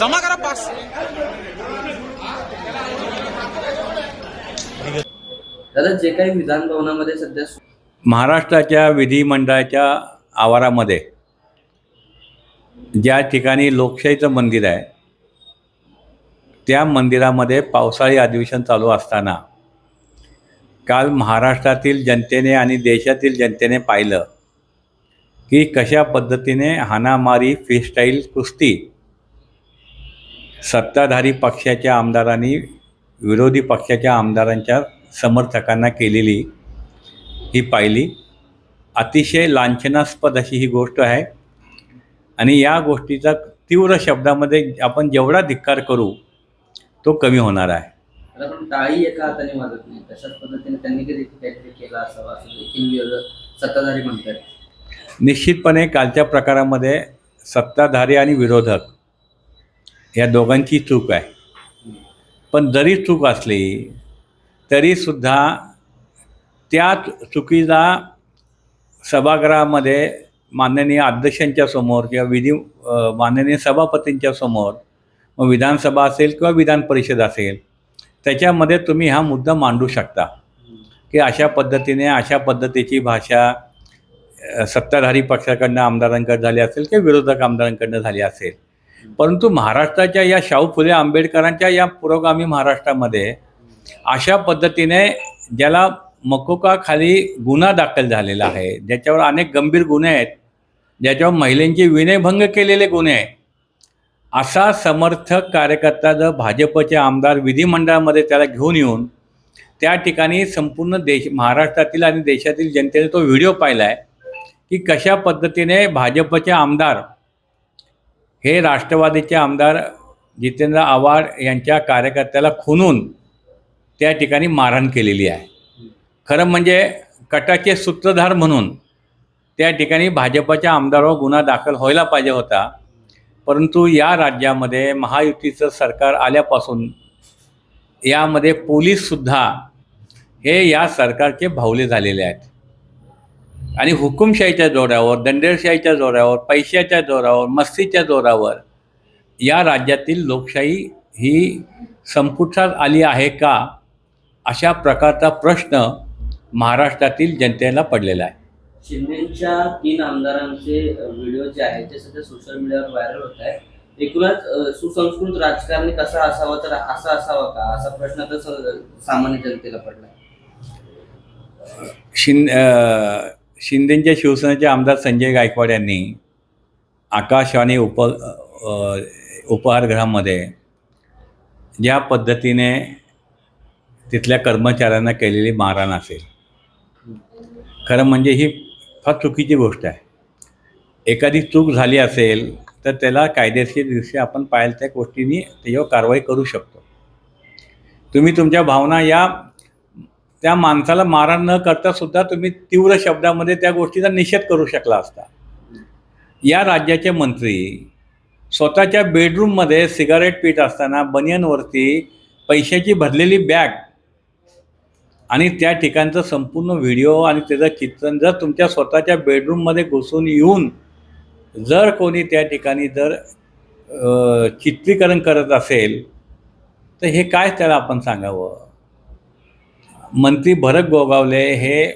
जमा करा पास. दादा जे काही विधान भवनामध्ये सध्या महाराष्ट्राच्या विधिमंडळाच्या आवारामध्ये ज्या ठिकाणी लोकशाहीचं मंदिर आहे त्या मंदिरामध्ये पावसाळी अधिवेशन चालू असताना काल महाराष्ट्रातील जनतेने आणि देशातील जनतेने पाहिलं की कशा पद्धतीने हाणामारी फ्रीस्टाईल कुस्ती सत्ताधारी पक्षाच्या आमदारांनी विरोधी पक्षाच्या आमदारांच्या समर्थकांना केलेली ही पाहिली अतिशय लांछनास्पद अशी ही गोष्ट आहे. आणि या गोष्टीचा तीव्र शब्दामध्ये आपण जेवढा धिक्कार करू तो कमी होणार आहे. टाळी एका हाताने वाजत नाही. तशाच पद्धतीने त्यांनी कधी काहीतरी केलं असावं असं देखील सत्ताधारी म्हणतात. निश्चितपणे कालच्या प्रकारामध्ये सत्ताधारी आणि विरोधक या दोघांची चूक आहे. पण जरी चूक असली तरीसुद्धा त्या चुकीला सभागृहामध्ये माननीय अध्यक्षांच्या समोर किंवा विधी माननीय सभापतींच्या समोर मग विधानसभा असेल किंवा विधान परिषद असेल त्याच्यामध्ये तुम्ही हा मुद्दा मांडू शकता. की अशा पद्धतीने अशा पद्धतीची भाषा सत्ताधारी पक्षाकडनं आमदारांकडे झाली असेल किंवा विरोधक आमदारांकडनं झाली असेल परंतु महाराष्ट्राच्या या शाहू फुले आंबेडकरांच्या या पुरोगामी महाराष्ट्रामध्ये अशा पद्धतीने ज्याला मकोकाखाली गुन्हा दाखल झालेला आहे ज्याच्यावर अनेक गंभीर गुन्हे आहेत ज्याच्यावर महिलांचे विनयभंग केलेले गुन्हे आहेत असा समर्थक कार्यकर्ता जर भाजपचे आमदार विधिमंडळामध्ये त्याला घेऊन येऊन त्या ठिकाणी संपूर्ण देश महाराष्ट्रातील आणि देशातील जनतेने तो व्हिडिओ पाहिला आहे की कशा पद्धतीने भाजपचे आमदार हे राष्ट्रवादीचे आमदार जितेंद्र आव्हाड यांच्या कार्यकर्त्याला खुनून त्या ठिकाणी मारहाण केलेली आहे. खरं म्हणजे कटाचे सूत्रधार म्हणून त्या ठिकाणी भाजपच्या आमदारावर गुन्हा दाखल व्हायला पाहिजे होता. परंतु या राज्यामध्ये महायुतीचं सरकार आल्यापासून यामध्ये पोलीससुद्धा हे या सरकारचे भावले झालेले आहेत. आणि हुकुमशाहीच्या जोरावर दंडेलशाहीच्या जोरावर पैशाच्या जोरावर मस्तीच्या जोरावर या राज्यातील लोकशाही ही संपुष्टात आली आहे का? अशा प्रकारचा प्रश्न महाराष्ट्रातील जनतेला पडलेला आहे. शिंदेच्या तीन आमदारांचे व्हिडिओ जे आहेत ते सध्या सोशल मीडियावर व्हायरल होत आहेत. एकूणच सुसंस्कृत राजकारणी कसा असावा तर असा असावा का? असा प्रश्न तर सामान्य जनतेला पडला. शिं अ, शिंदेच्या शिवसेनेचे आमदार संजय गायकवाड यांनी आकाशवाणी उप उपहारगृहामध्ये ज्या पद्धतीने तिथल्या कर्मचाऱ्यांना केलेली मारहाण असेल खरं म्हणजे ही फार चुकीची गोष्ट आहे. एखादी चूक झाली असेल तर त्याला कायदेशीरदृष्ट्या आपण पाहिलं त्या गोष्टींनी त्याच्यावर कारवाई करू शकतो. तुम्ही तुमच्या भावना या त्या माणसाला मारहाण न करता सुद्धा तुम्ही तीव्र शब्दामध्ये त्या गोष्टीचा निषेध करू शकला असता. या राज्याचे मंत्री स्वतःच्या बेडरूममध्ये सिगारेट पीत असताना बनियनवरती पैशाची भरलेली बॅग आणि त्या ठिकाणचं संपूर्ण व्हिडिओ आणि त्याचं चित्रण जर तुमच्या स्वतःच्या बेडरूममध्ये घुसून येऊन जर कोणी त्या ठिकाणी जर चित्रीकरण करत असेल तर हे काय त्याला आपण सांगावं? मंत्री भरत गोगावले हे